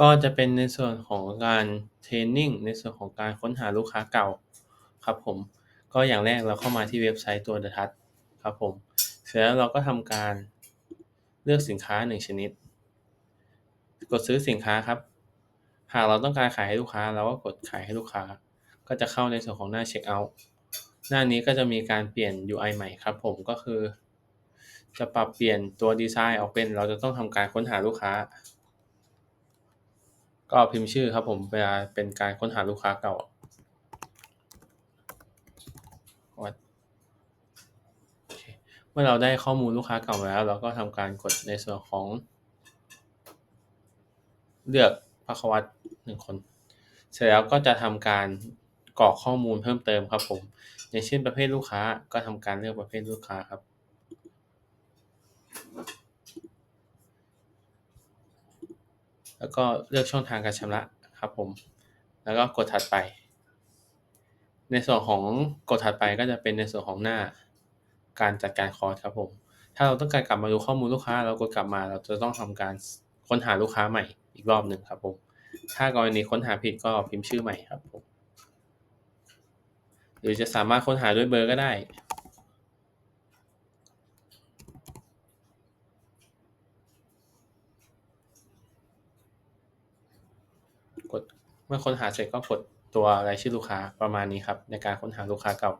ก็จะเป็นในส่วนของการเทรนนิ่ง ในส่วนของการค้นหาลูกค้าเก่าครับผม ก็อย่างแรกเราเข้ามาที่เว็บไซต์ตัว The t o u c ครับผม เสร็จแล้วเราก็ทำการเลือกสินค้าหนึ่งชนิด กดซื้อสินค้าครับ หากเราต้องการขายให้ลูกค้าเราก็กดขายให้ลูกค้า ก็จะเข้าในส่วนของหน้าเช็คเอาท์หน้านี้ก็จะมีการเปลี่ยน UI ใหม่ครับผมก็คือ จะปรับเปลี่ยนตัวดีไซน์ออกเป็น เราจะต้องทำการค้นหาลูกค้า ก็พิมพ์ชื่อครับผมเวลาเป็นการค้นหาลูกค้าเก่าเมื่อเราได้ข้อมูลลูกค้าเก่ามาแล้ว เราก็ทำการกดในส่วนของ เลือกภคววัตหนึ่งคน เสร็จแล้วก็จะทำการกรอกข้อมูลเพิ่มเติมครับผม อย่างเช่นประเภทลูกค้าก็ทำการเลือกประเภทลูกค้าครับ แล้วก็เลือกช่องทางการชำระครับผม แล้วก็กดถัดไป ในส่วนของกดถัดไปก็จะเป็นในส่วนของหน้าการจัดการคอร์สครับผม ถ้าเราต้องการกลับมาดูข้อมูลลูกค้า เรากดกลับมาเราจะต้องทำการค้นหาลูกค้าใหม่อีกรอบหนึ่งครับผม ถ้ากรณีค้นหาผิดก็พิมพ์ชื่อใหม่ครับผม หรือจะสามารถค้นหาด้วยเบอร์ก็ได้ กด เมื่อค้นหาเสร็จก็กดตัวรายชื่อลูกค้าประมาณนี้ครับ ในการค้นหาลูกค้าเก่า